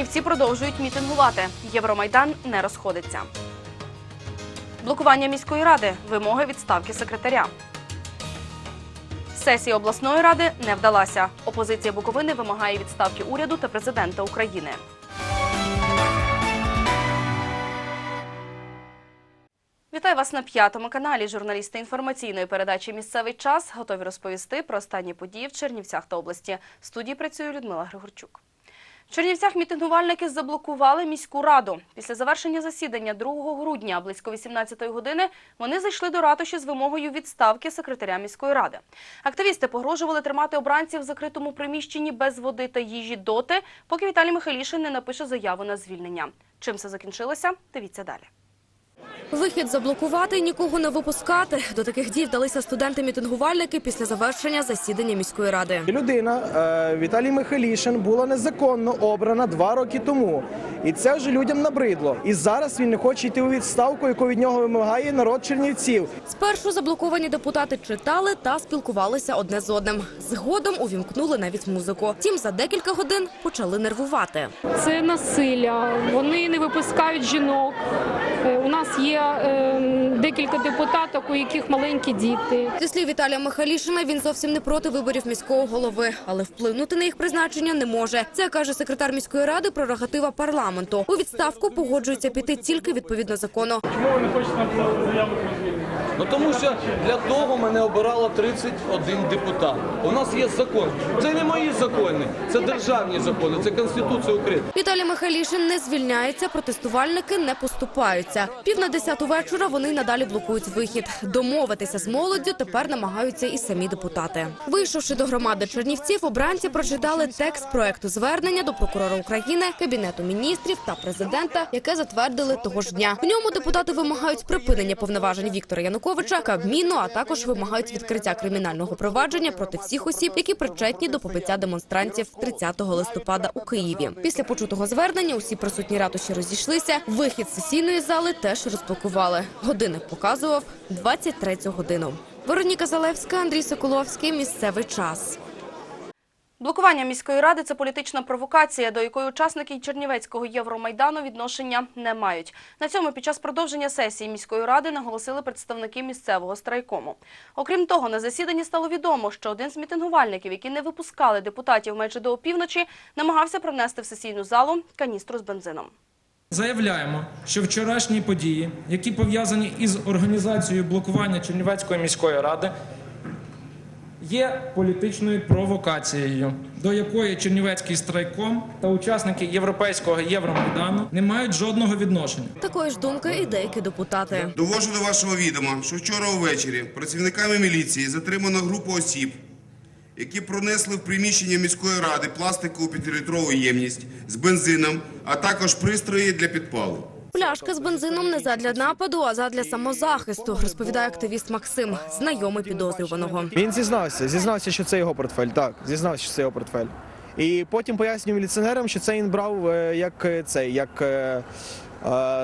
Чернівці продовжують мітингувати. Євромайдан не розходиться. Блокування міської ради. Вимоги відставки секретаря. Сесія обласної ради не вдалася. Опозиція Буковини вимагає відставки уряду та президента України. Вітаю вас на п'ятому каналі. Журналісти інформаційної передачі Місцевий час готові розповісти про останні події в Чернівцях та області. В студії працює Людмила Григорчук. В Чернівцях мітингувальники заблокували міську раду. Після завершення засідання 2 грудня близько 18 години вони зайшли до ратуші з вимогою відставки секретаря міської ради. Активісти погрожували тримати обранців в закритому приміщенні без води та їжі доти, поки Віталій Михайлішин не напише заяву на звільнення. Чим це закінчилося? Дивіться далі. Вихід заблокувати нікого не випускати. До таких дій вдалися студенти-мітингувальники після завершення засідання міської ради. Людина е, Віталій Михайлішин була незаконно обрана два роки тому, і це вже людям набридло. І зараз він не хоче йти у відставку, яку від нього вимагає народ Чернівців. Спершу заблоковані депутати читали та спілкувалися одне з одним. Згодом увімкнули навіть музику. Тім за декілька годин почали нервувати. Це насилля. Вони не випускають жінок. Е, У нас є е, декілька депутаток, у яких маленькі діти. Зі слів Віталія Михайлішина, він зовсім не проти виборів міського голови, але вплинути на їх призначення не може. Це каже секретар міської ради прерогатива парламенту. У відставку погоджується піти тільки відповідно закону. Ну тому що для того мене обирало 31 депутат. У нас є закон. Це не мої закони, це державні закони, це Конституція України. Віталій Михайлішин не звільняється, протестувальники не поступаються. Пів на десяту вечора вони надалі блокують вихід. Домовитися з молоддю тепер намагаються і самі депутати. Вийшовши до громади Чернівців, обранці прочитали текст проекту звернення до прокурора України, кабінету міністрів та президента, яке затвердили того ж дня. В ньому депутати вимагають припинення повноважень Віктора Януковича, Кабміну, а також вимагають відкриття кримінального провадження проти всіх осіб, які причетні до побиття демонстрантів 30 листопада у Києві. Після почутого звернення усі присутні ратуші розійшлися. Вихід з сесійної зали теж розблокували. Годинник показував 23 годину. Вероніка Залевська, Андрій Соколовський. Місцевий час. Блокування міської ради це політична провокація, до якої учасники Чернівецького Євромайдану відношення не мають. На цьому під час продовження сесії міської ради наголосили представники місцевого страйкому. Окрім того, на засіданні стало відомо, що один з мітингувальників, які не випускали депутатів майже до опівночі, намагався привнести в сесійну залу каністру з бензином. Заявляємо, що вчорашні події, які пов'язані із організацією блокування Чернівецької міської ради, є політичною провокацією, до якої Чернівецький страйком та учасники Європейського Євромайдану не мають жодного відношення. Такої ж думки і деякі депутати. Довожу до вашого відома, що вчора увечері працівниками міліції затримано групу осіб, які пронесли в приміщення міської ради пластикову п'ятилітрову ємність з бензином, а також пристрої для підпалу. Пляшка з бензином не задля нападу, а задля самозахисту, розповідає активіст Максим, знайомий підозрюваного. Він зізнався, зізнався, що це його портфель. Так, зізнався, що це його портфель. І потім пояснює міліціонерам, що це він брав е, як е, цей, як е,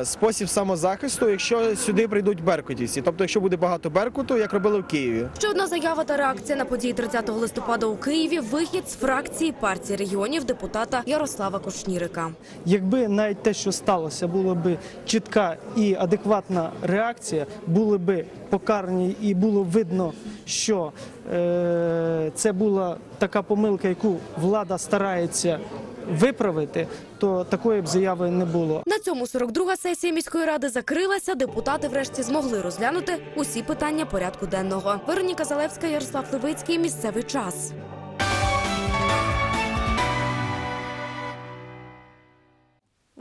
спосіб самозахисту, якщо сюди прийдуть беркутівці. Тобто, якщо буде багато беркуту, як робили в Києві. Ще одна заява та реакція на події 30 листопада у Києві. Вихід з фракції партії регіонів депутата Ярослава Кушнірика. Якби навіть те, що сталося, була би чітка і адекватна реакція, були би покарані і було видно, що е, це була така помилка, яку влада старається виправити, то такої б заяви не було. На цьому 42-га сесія міської ради закрилася. Депутати врешті змогли розглянути усі питання порядку денного. Вероніка Залевська, Ярослав Левицький. Місцевий час.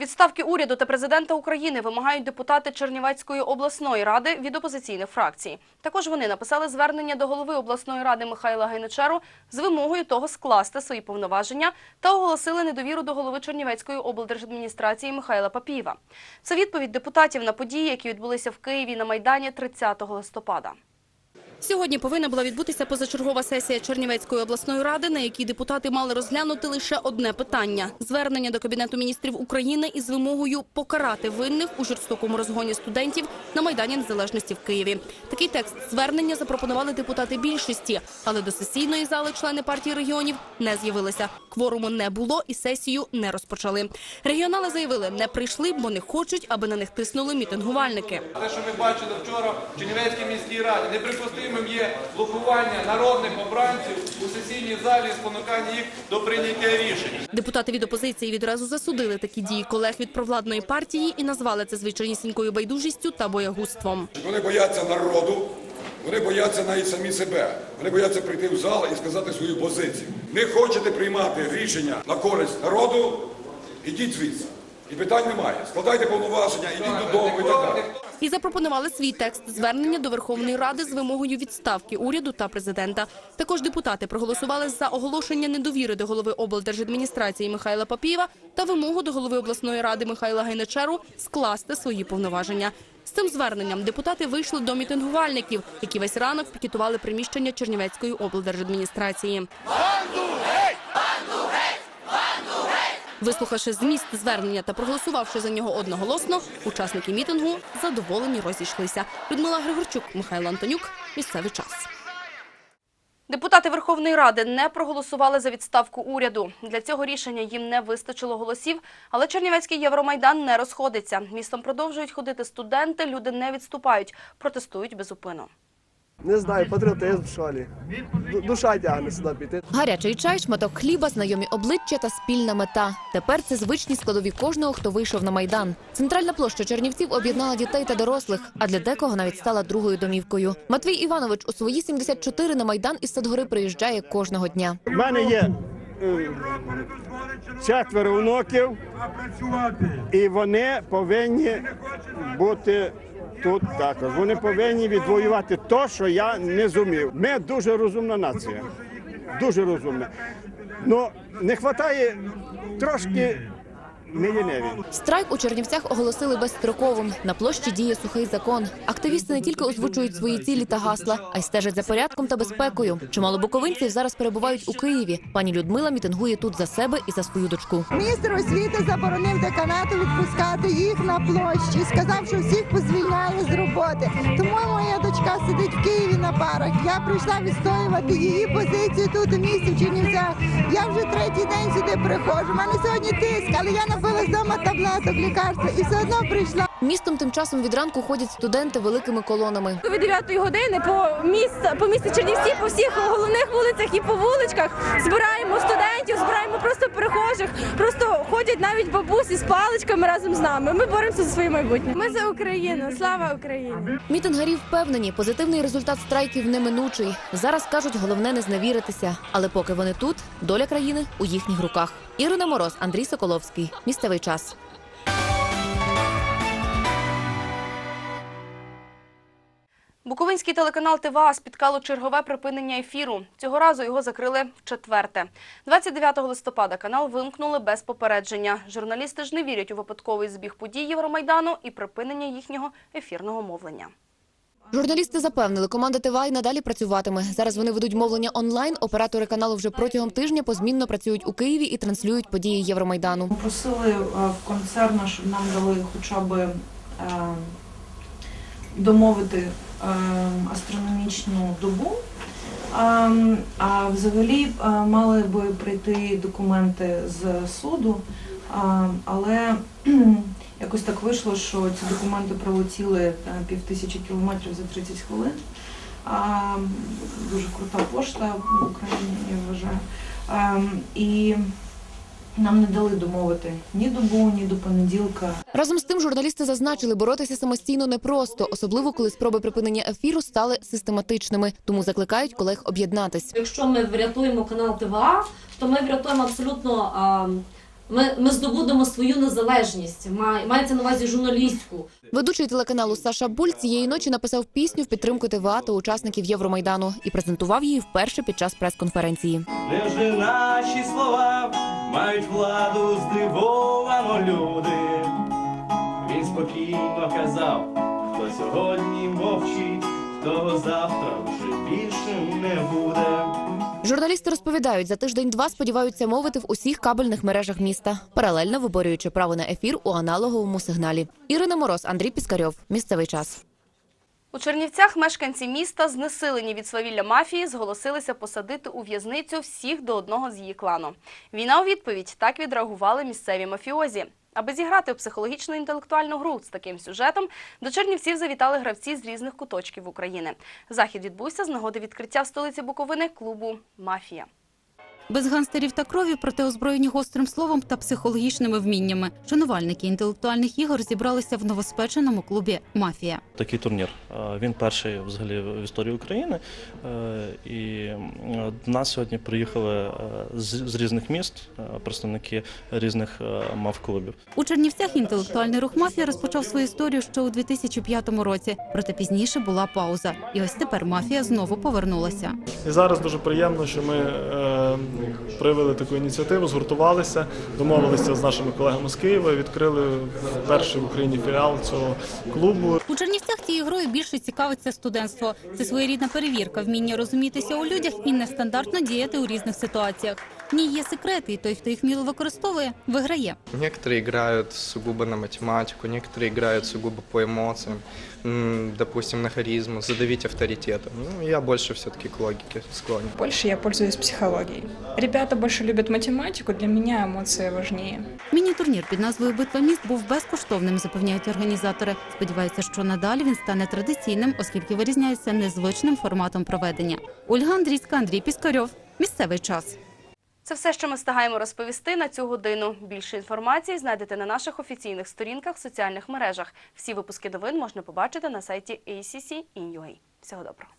Відставки уряду та президента України вимагають депутати Чернівецької обласної ради від опозиційних фракцій. Також вони написали звернення до голови обласної ради Михайла Гайничеру з вимогою того скласти свої повноваження та оголосили недовіру до голови Чернівецької облдержадміністрації Михайла Папієва. Це відповідь депутатів на події, які відбулися в Києві на майдані 30 листопада. Сьогодні повинна була відбутися позачергова сесія Чернівецької обласної ради, на якій депутати мали розглянути лише одне питання – звернення до Кабінету міністрів України із вимогою покарати винних у жорстокому розгоні студентів на Майдані Незалежності в Києві. Такий текст звернення запропонували депутати більшості, але до сесійної зали члени партії регіонів не з'явилися. Кворуму не було і сесію не розпочали. Регіонали заявили, не прийшли, бо не хочуть, аби на них тиснули мітингувальники. Те, що ми бачили вчора в Чернівецькій міській раді, неприпустимим є блокування народних обранців у сесійній залі, спонукання їх до прийняття рішень. Депутати від опозиції відразу засудили такі дії колег від провладної партії і назвали це звичайнісінькою байдужістю та боягузтвом. Вони бояться народу, вони бояться навіть самі себе. Вони бояться прийти в зал і сказати свою позицію. Не хочете приймати рішення на користь народу, ідіть звідси. І питань немає. Складайте повноваження, ідіть додому і так далі. І запропонували свій текст звернення до Верховної Ради з вимогою відставки уряду та президента. Також депутати проголосували за оголошення недовіри до голови облдержадміністрації Михайла Папієва та вимогу до голови обласної ради Михайла Гайнечеру скласти свої повноваження. З цим зверненням депутати вийшли до мітингувальників, які весь ранок пікетували приміщення Чернівецької облдержадміністрації. Вислухавши зміст звернення та проголосувавши за нього одноголосно, учасники мітингу задоволені розійшлися. Людмила Григорчук, Михайло Антонюк. Місцевий час. Депутати Верховної Ради не проголосували за відставку уряду. Для цього рішення їм не вистачило голосів, але Чернівецький Євромайдан не розходиться. Містом продовжують ходити студенти, люди не відступають, протестують безупину. Не знаю, патріотизм в школі. Душа тягне сюди піти. Гарячий чай, шматок хліба, знайомі обличчя та спільна мета. Тепер це звичні складові кожного, хто вийшов на майдан. Центральна площа Чернівців об'єднала дітей та дорослих, а для декого навіть стала другою домівкою. Матвій Іванович у свої 74 на майдан із Садгори приїжджає кожного дня. У мене є е, четверо внуків, і вони повинні бути тут також. Вони повинні відвоювати те, що я не зумів. Ми дуже розумна нація. Дуже розумна. Ну, не вистачає трошки ліниві. Страйк у Чернівцях оголосили безстроковим. На площі діє сухий закон. Активісти не тільки озвучують свої цілі та гасла, а й стежать за порядком та безпекою. Чимало буковинців зараз перебувають у Києві. Пані Людмила мітингує тут за себе і за свою дочку. Міністр освіти заборонив деканату відпускати їх на площі. Сказав, що всіх позвільняє з роботи. Тому моя дочка сидить в Києві на парах. Я прийшла відстоювати її позицію тут у місті в Чернівцях. Я вже третій день сюди приходжу. У мене сьогодні тиск, але я напилась вдома таблеток, лікарства і все одно прийшла. Містом тим часом від ранку ходять студенти великими колонами. Від 9 години по місті, по місті Чернівці, по всіх головних вулицях і по вуличках збираємо студентів, збираємо просто перехожих. Просто ходять навіть бабусі з паличками разом з нами. Ми боремося за своє майбутнє. Ми за Україну. Слава Україні! Мітингарі впевнені, позитивний результат страйків неминучий. Зараз кажуть, головне не зневіритися. Але поки вони тут, доля країни у їхніх руках. Ірина Мороз, Андрій Соколовський. Місцевий час. Буковинський телеканал ТВА спіткало чергове припинення ефіру. Цього разу його закрили вчетверте. 29 листопада канал вимкнули без попередження. Журналісти ж не вірять у випадковий збіг подій Євромайдану і припинення їхнього ефірного мовлення. Журналісти запевнили, команда ТВА й надалі працюватиме. Зараз вони ведуть мовлення онлайн. Оператори каналу вже протягом тижня позмінно працюють у Києві і транслюють події Євромайдану. Просили е, в концерна, щоб нам дали хоча б е, домовити астрономічну добу. А, а взагалі е, мали би прийти документи з суду, але якось так вийшло, що ці документи пролетіли е, пів тисячі кілометрів за 30 хвилин. Дуже крута пошта в Україні, я вважаю. І нам не дали домовити ні добу, ні до понеділка. Разом з тим, журналісти зазначили, боротися самостійно непросто, особливо коли спроби припинення ефіру стали систематичними. Тому закликають колег об'єднатись. Якщо ми врятуємо канал ТВА, то ми врятуємо абсолютно. а, Ми, ми здобудемо свою незалежність. Має- Мається на увазі журналістську. Ведучий телеканалу Саша Буль цієї ночі написав пісню в підтримку ТВА та учасників Євромайдану і презентував її вперше під час прес-конференції. Невже наші слова мають владу здивовано люди? Він спокійно казав, хто сьогодні мовчить, того завтра вже більше не буде. Журналісти розповідають, за тиждень-два сподіваються мовити в усіх кабельних мережах міста, паралельно виборюючи право на ефір у аналоговому сигналі. Ірина Мороз, Андрій Піскарьов. Місцевий час. У Чернівцях мешканці міста, знесилені від свавілля мафії, зголосилися посадити у в'язницю всіх до одного з її клану. Війна у відповідь так відреагували місцеві мафіозі. Аби зіграти в психологічно-інтелектуальну гру з таким сюжетом, до Чернівців завітали гравці з різних куточків України. Захід відбувся з нагоди відкриття в столиці Буковини клубу Мафія. Без гангстерів та крові, проте озброєні гострим словом та психологічними вміннями. Шанувальники інтелектуальних ігор зібралися в новоспеченому клубі Мафія. Такий турнір. Е, Він перший взагалі в історії України. Е, І до нас сьогодні приїхали е, з різних міст е, представники різних е, мав-клубів. У Чернівцях інтелектуальний рух мафія розпочав свою історію ще у 2005 році. Проте пізніше була пауза. І ось тепер мафія знову повернулася. І зараз дуже приємно, що ми е, привели таку ініціативу, згуртувалися, домовилися з нашими колегами з Києва, відкрили перший в Україні філіал цього клубу. У Чернівцях цією грою більше цікавиться студентство. Це своєрідна перевірка, вміння розумітися у людях і нестандартно діяти у різних ситуаціях В ній є секрети, і той, хто їх вміло використовує, виграє. Некоторые играют сугубо на математику, некоторые играют сугубо по эмоциям, м, допустим, на харизму, задавить авторитетом. Ну, я больше все-таки к логике склонен. Больше я пользуюсь психологией. Ребята больше любят математику, для меня эмоции важнее. Міні-турнір під назвою Битва міст був безкоштовним, запевняють організатори. Сподіваються, що надалі він стане традиційним, оскільки вирізняється незвичним форматом проведення. Ольга Андрійська, Андрій Піскарьов. Місцевий час. Це все, що ми стагаємо розповісти на цю годину. Більше інформації знайдете на наших офіційних сторінках в соціальних мережах. Всі випуски новин можна побачити на сайті ACC.in.ua. Всього доброго.